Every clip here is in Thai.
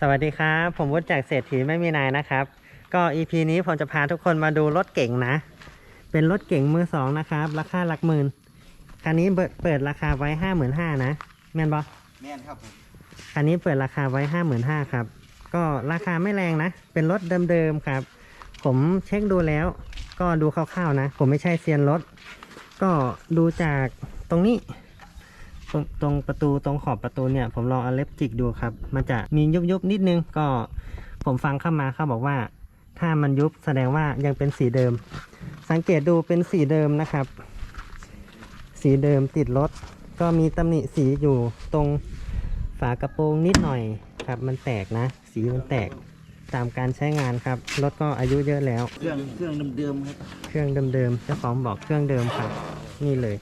สวัสดีครับ ผมวุฒิจากเศรษฐีไม่มีนายนะครับ ก็ EP นี้ผมจะพาทุกคนมาดูรถเก๋งนะ เป็นรถเก๋งมือสองนะครับ ราคาหลักหมื่น คันนี้เปิดเปิดราคาไว้ห้าหมื่นห้านะ แม่นบอแม่นครับผมคันนี้เปิดราคาไว้ห้าหมื่นห้าครับ ก็ราคาไม่แรงนะ เป็นรถเดิมๆครับ ผมเช็คดูแล้ว ก็ดูคร่าวๆนะ ผมไม่ใช่เซียนรถ ก็ดูจากตรงนี้ ตรงตรงประตูตรงขอบประตูเนี่ยผมลองเอาเล็บจิกดูครับ มันจะมียุบยุบๆนิดนึงก็ผมฟังเข้ามาเขาบอกว่า ถ้ามันยุบแสดงว่ายังเป็นสีเดิม สังเกตดูเป็นสีเดิมนะครับ สีเดิมติดรถ ก็มีตำหนิสีอยู่ตรงฝากระโปรงนิดหน่อยครับ มันแตกนะ สีมันแตกตามการใช้งานครับ รถก็อายุเยอะแล้ว เครื่องเครื่องเดิมๆครับ เครื่องเดิมๆเจ้าของบอกเครื่องเดิมครับ นี่เลย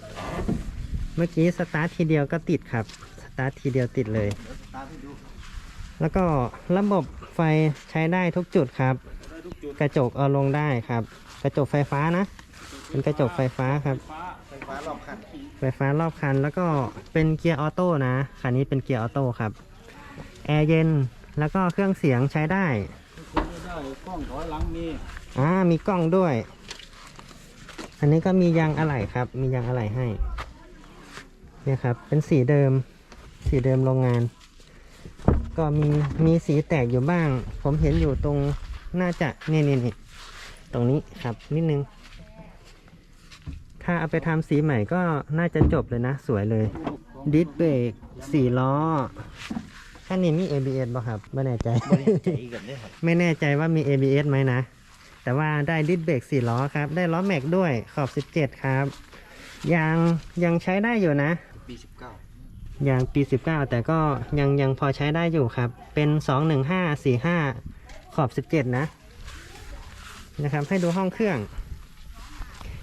เมื่อกี้สตาร์ททีเดียวก็ติดครับ สตาร์ททีเดียวติดเลยเดี๋ยวตามให้ดูแล้วก็ระบบไฟใช้ได้ทุกจุดครับได้ทุกจุดกระจกเอาลงได้ครับ กระจกไฟฟ้านะ เป็นกระจกไฟฟ้าครับฟ้าไฟฟ้ารอบคัน ไฟฟ้ารอบคัน แล้วก็เป็นเกียร์ออโต้นะ คันนี้เป็นเกียร์ออโต้ครับ แอร์เย็น แล้วก็เครื่องเสียงใช้ได้คุณจะได้กล้องถอยหลังมี อ่า มีกล้องด้วย อันนี้ก็มียางอะไหล่ครับ มียางอะไหล่ให้ เนี่ยครับ เป็นสีเดิม สีเดิมโรงงาน ก็มีมีสีแตกอยู่บ้าง ผมเห็นอยู่ตรงน่าจะนี่นี่นี่ตรงนี้ครับนิดนึง ถ้าเอาไปทำสีใหม่ก็น่าจะจบเลยนะ สวยเลย ดิสเบรกสี่ล้อคันนี้มี ABS ป่ะครับ ไม่แน่ใจบริใจกันได้ครับไม่แน่ใจว่ามี ABS ไหมนะ แต่ว่าได้ดิสเบรกสี่ล้อครับ ได้ล้อแม็กด้วยขอบ 17 ครับยางยังใช้ได้อยู่นะ ปีสิบเก้ายางปี 19 แต่ก็ยังยังพอใช้ได้อยู่ครับ เป็น 21545 ขอบ 17 นะ นะครับ ให้ดูห้องเครื่อง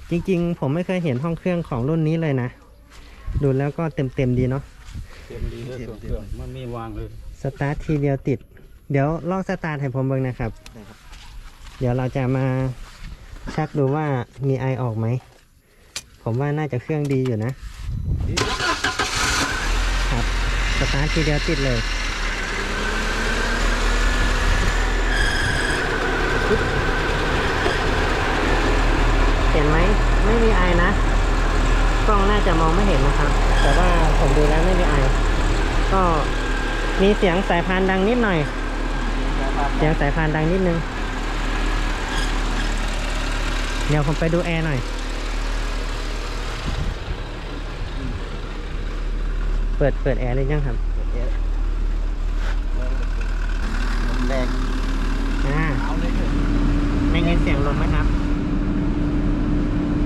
จริงๆ ผมไม่เคยเห็นห้องเครื่องของรุ่นนี้เลยนะ ดูแล้วก็เต็มๆดีเนาะ เต็มดีเลยเครื่องมันมีวางเลย สตาร์ททีเดียวติด เดี๋ยวลองสตาร์ทให้ผมเบิ่งนะครับได้ครับ เดี๋ยวเราจะมาชักดูว่ามีไอออกไหม ผมว่าน่าจะเครื่องดีอยู่นะ ครับสตาร์ททีเดียวติดเลยปึ๊บเห็นไหมไม่มีไอนะ กล้องน่าจะมองไม่เห็นนะครับ แต่ว่าผมดูแล้วไม่มีไอ ก็มีเสียงสายพานดังนิดหน่อย เสียงสายพานดังนิดนึง เดี๋ยวผมไปดูแอร์หน่อย ปิดเปิดแอร์เลยยังครับลมแรงอ่าเอาเลยเถอะได้ยินเสียงลมไหมครับ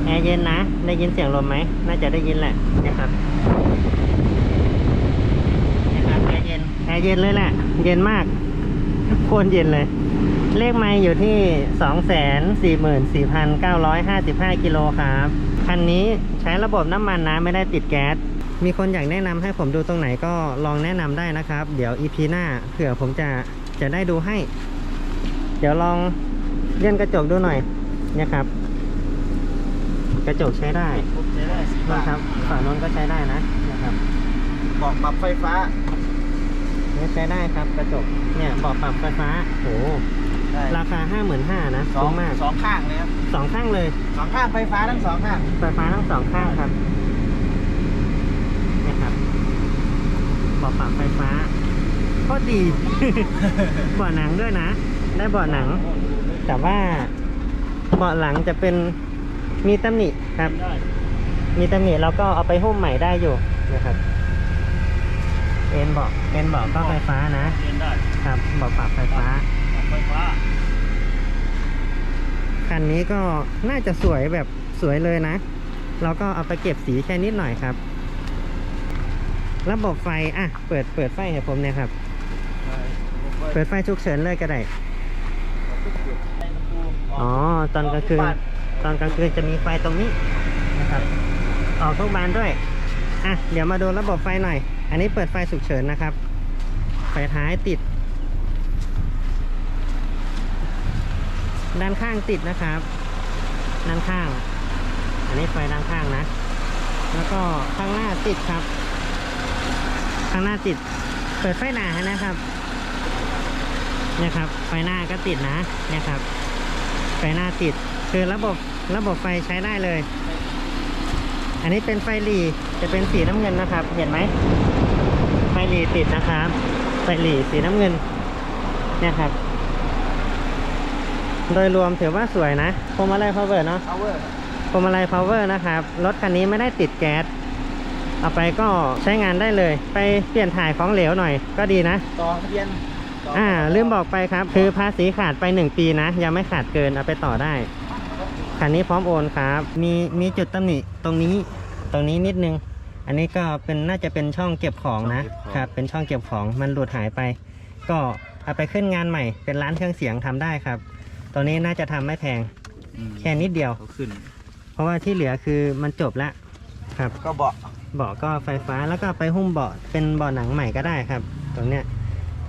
แอร์เย็นนะ ได้ยินเสียงลมไหม น่าจะได้ยินแหละนะครับนะครับแอร์เย็น แอร์เย็นเลยแหละ เย็นมาก โคตรเย็นเลย เลขไมล์อยู่ที่244,955กิโลครับ คันนี้ใช้ระบบน้ำมันนะ ไม่ได้ติดแก๊ส มีคนอยากแนะนำให้ผมดูตรงไหนก็ลองแนะนำได้นะครับ เดี๋ยว EP หน้าเผื่อผมจะจะได้ดูให้ เดี๋ยวลองเลื่อนกระจกดูหน่อยเนี่ยครับ กระจกใช้ได้ผมจะได้สิบบานะทครับฝั่งโน้นก็ใช้ได้นะนะครับบอกปรับไฟฟ้าเนี่ยใช้ได้ครับกระจกเนี่ยเบาะปรับไฟฟ้าโหได้ราคาห้าหมื่นห้านะสองคุ้มมากสองข้างเลยครับสองข้างเลยสองข้างไฟฟ้าทั้งสองข้างไฟฟ้าทั้งสองข้างครับเนี่ยครับเบาะ ปรับไฟฟ้าก็ดี เบาะหนังด้วยนะ ได้เบาะหนัง แต่ว่าเบาะหลังจะเป็นมีตำหนิครับ มีตำหนิแล้วก็เอาไปหุ้มใหม่ได้อยู่นะครับเอ็นเบาะเอ็นเบาะก็ไฟฟ้านะเรียนได้ครับเบาะปรับไฟฟ้า ปรับไฟฟ้า คันนี้ก็น่าจะสวยแบบสวยเลยนะ เราก็เอาไปเก็บสีแค่นิดหน่อยครับ ระบบไฟ อะ เปิด เปิดไฟให้ผมเนี่ยครับ เปิดไฟฉุกเฉินเลยก็ได้ อ๋อ ตอนกลางคืน ตอนกลางคืนจะมีไฟตรงนี้นะครับ ออกทุกบานด้วย อะ เดี๋ยวมาดูระบบไฟหน่อย อันนี้เปิดไฟฉุกเฉินนะครับ ไฟท้ายติด ด้านข้างติดนะครับ ด้านข้าง อันนี้ไฟด้านข้างนะ แล้วก็ข้างหน้าติดครับ ข้างหน้าติด เปิดไฟหนานะครับเนี่ยครับ ไฟหน้าก็ติดนะเนี่ยครับ ไฟหน้าติด คือระบบระบบไฟใช้ได้เลย อันนี้เป็นไฟหลีจะเป็นสีน้ำเงินนะครับ เห็นไหมไฟหลีติดนะครับ ไฟหลีสีน้ำเงินเนี่ยครับ โดยรวมถือว่าสวยนะพวงมาลัยพาวเวอร์เนาะพาวเวอร์พวงมาลัยพาวเวอร์นะครับ รถคันนี้ไม่ได้ติดแก๊ส เอาไปก็ใช้งานได้เลย ไปเปลี่ยนถ่ายของเหลวหน่อยก็ดีนะ ต่อทะเบียนต่อ่าลืมบอกไปครับ คือภาษีขาดไป 1 ปีนะ ยังไม่ขาดเกินเอาไปต่อได้ คันนี้พร้อมโอนครับ มีมีจุดตำหนิตรงนี้ตรงนี้นิดนึง อันนี้ก็เป็นน่าจะเป็นช่องเก็บของนะครับเป็นช่องเก็บของมันหลุดหายไป ก็เอาไปขึ้นงานใหม่ เป็นร้านเครื่องเสียงทำได้ครับ ตัวนี้น่าจะทำไม่แพงแค่นิดเดียว เขาขึ้น เพราะว่าที่เหลือคือมันจบแล้ว ครับ ก็เบาะเบาะก็ไฟฟ้าแล้วก็ไปหุ้มเบาะเป็นเบาะหนังใหม่ก็ได้ครับ ตรงเนี้ย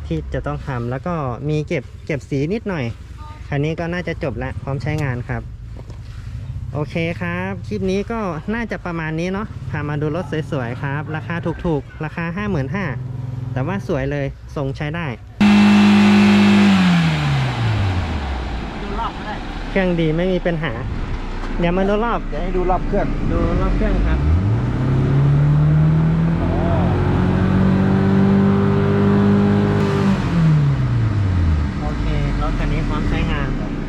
ที่จะต้องทำแล้วก็มีเก็บเก็บสีนิดหน่อย คันนี้ก็น่าจะจบแล้วพร้อมใช้งานครับ โอเคครับ คลิปนี้ก็น่าจะประมาณนี้เนาะพามาดูรถสวยๆครับ ราคาถูกๆ ราคา 55,000แต่ว่าสวยเลยทรงใช้ได้ดูรอบก็ได้เครื่องดีไม่มีปัญหา เดี๋ยวมาดูรอบเดี๋ยวให้ดูรอบเครื่อง ดูรอบเครื่องครับโอเครถคันนี้พร้อมใช้งาน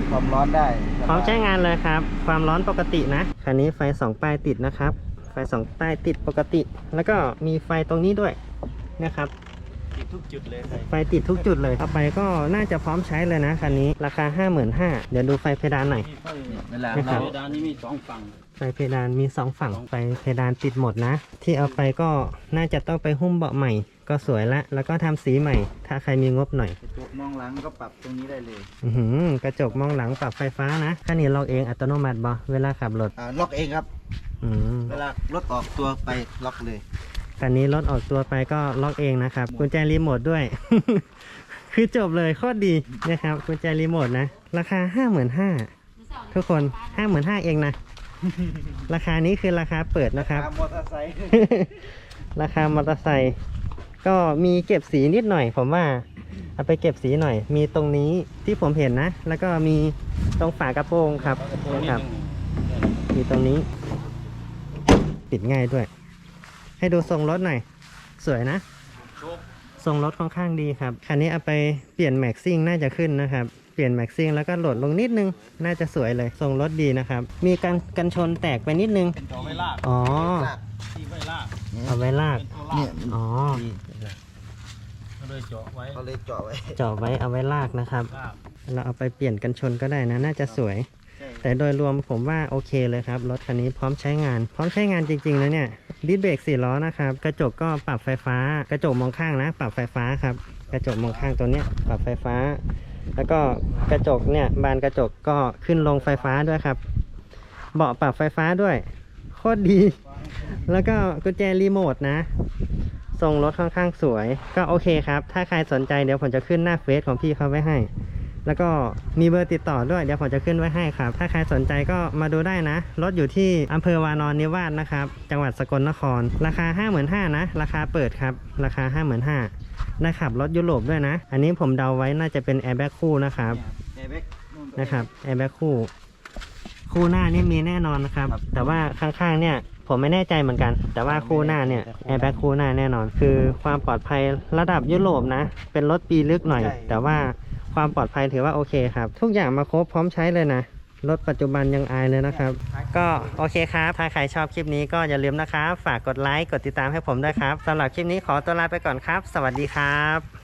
ความร้อนได้พร้อมใช้งานเลยครับ ความร้อนปกตินะคันนี้ไฟสองป้ายติดนะครับ ไฟสองป้ายติดปกติ แล้วก็มีไฟตรงนี้ด้วยนะครับ ติดทุกจุดเลยใส่ไฟติดทุกจุดเลยเอาไปก็น่าจะพร้อมใช้เลยนะคันนี้ราคา 55,000เดี๋ยวดูไฟเพดานหน่อยมีไฟเวลาไม่ครัเราบเพดานนี้มีสองฝั่งไฟเพดานมีสองฝั่งไฟเพดานติดหมดนะ ที่เอาไปก็น่าจะต้องไปหุ้มเบาะใหม่ ก็สวยละ แล้วก็ทำสีใหม่ ถ้าใครมีงบหน่อย กระจกมองหลังก็ปรับตรงนี้ได้เลยอือหือกระจกมองหลังปรับไฟฟ้านะคันนี้ล็อกเองอัตโนมัติบอเวลาขับรถอ่าล็อกเองครับ อืม เวลารถออกตัวไปล็อกเลย คันนี้รถออกตัวไปก็ล็อกเองนะครับ กุญแจรีโมทด้วย คือจบเลยโคตรดีนะครับ กุญแจรีโมทนะ ราคา 55,000ทุกคน 55,000เองนะ ราคานี้คือราคาเปิดนะครับ มอเตอร์ไซค์ราคามอเตอร์ไซค์ก็มีเก็บสีนิดหน่อย ผมว่าเอาไปเก็บสีหน่อย มีตรงนี้ที่ผมเห็นนะ แล้วก็มีตรงฝากระโปรงครับนะครับมีตรงนี้ ปิดง่ายด้วย ให้ดูทรงรถหน่อย สวยนะโชคทรงรถค่อนข้างดีครับ คันนี้เอาไปเปลี่ยนแม็กซิ่งน่าจะขึ้นนะครับ เปลี่ยนแม็กซิ่งแล้วก็โหลดลงนิดนึง น่าจะสวยเลย ทรงรถดีนะครับ มีการกันชนแตกไปนิดนึงเป็นตัวไว้ลากอ๋อ ที่ไว้ลากเอาไว้ลาก เป็นตัวลาเนี่ยกอ๋อ ก็เลยเจาะไว้เขาเลยเจาะไว้เจาะไว้เอาไว้ลากนะครับ ลากเราเอาไปเปลี่ยนกันชนก็ได้นะ น่าจะสวยใช่ แต่โดยรวมผมว่าโอเคเลยครับ รถคันนี้พร้อมใช้งาน พร้อมใช้งานจริงๆนะเนี่ยดิสเบรกสี่ล้อนะครับ กระจกก็ปรับไฟฟ้า กระจกมองข้างนะ ปรับไฟฟ้าครับ กระจกมองข้างตัวเนี้ยปรับไฟฟ้า แล้วก็กระจกเนี่ยบานกระจกก็ขึ้นลงไฟฟ้าด้วยครับ เบาะปรับไฟฟ้าด้วย โคตรดี แล้วก็กุญแจรีโมทนะทรงรถค่อนข้างสวย ก็โอเคครับ ถ้าใครสนใจเดี๋ยวผมจะขึ้นหน้าเฟซของพี่เขาไว้ให้ แล้วก็มีเบอร์ติดต่อด้วยเดี๋ยวผมจะขึ้นไว้ให้ครับ ถ้าใครสนใจก็มาดูได้นะ รถอยู่ที่อำเภอวานอนนิวาสนะครับ จังหวัดสกลนคร ราคา 55,000นะ ราคาเปิดครับ ราคา 55,000ได้ขับรถยุโรปด้วยนะ อันนี้ผมเดาไว้น่าจะเป็นแอร์แบ็กคู่นะครับ แอร์แบ็กนู่นก็นะครับ แอร์แบ็กคู่ คู่หน้านี่มีแน่นอนนะครับครับ แต่ว่าข้างๆ เนี่ยผมไม่แน่ใจเหมือนกัน แต่ว่าคู่หน้าเนี่ยแอร์แบ็กคู่หน้าแน่นอน คือความปลอดภัยระดับยุโรปนะ เป็นรถปีลึกหน่อย แต่ว่า ความปลอดภัยถือว่าโอเคครับ ทุกอย่างมาครบพร้อมใช้เลยนะ รถปัจจุบันยังอายเลยนะครับ ก็โอเคครับ ถ้าใครชอบคลิปนี้ก็อย่าลืมนะครับ ฝากกดไลค์ กดติดตามให้ผมด้วยครับสำหรับคลิปนี้ขอตัวลาไปก่อนครับ สวัสดีครับ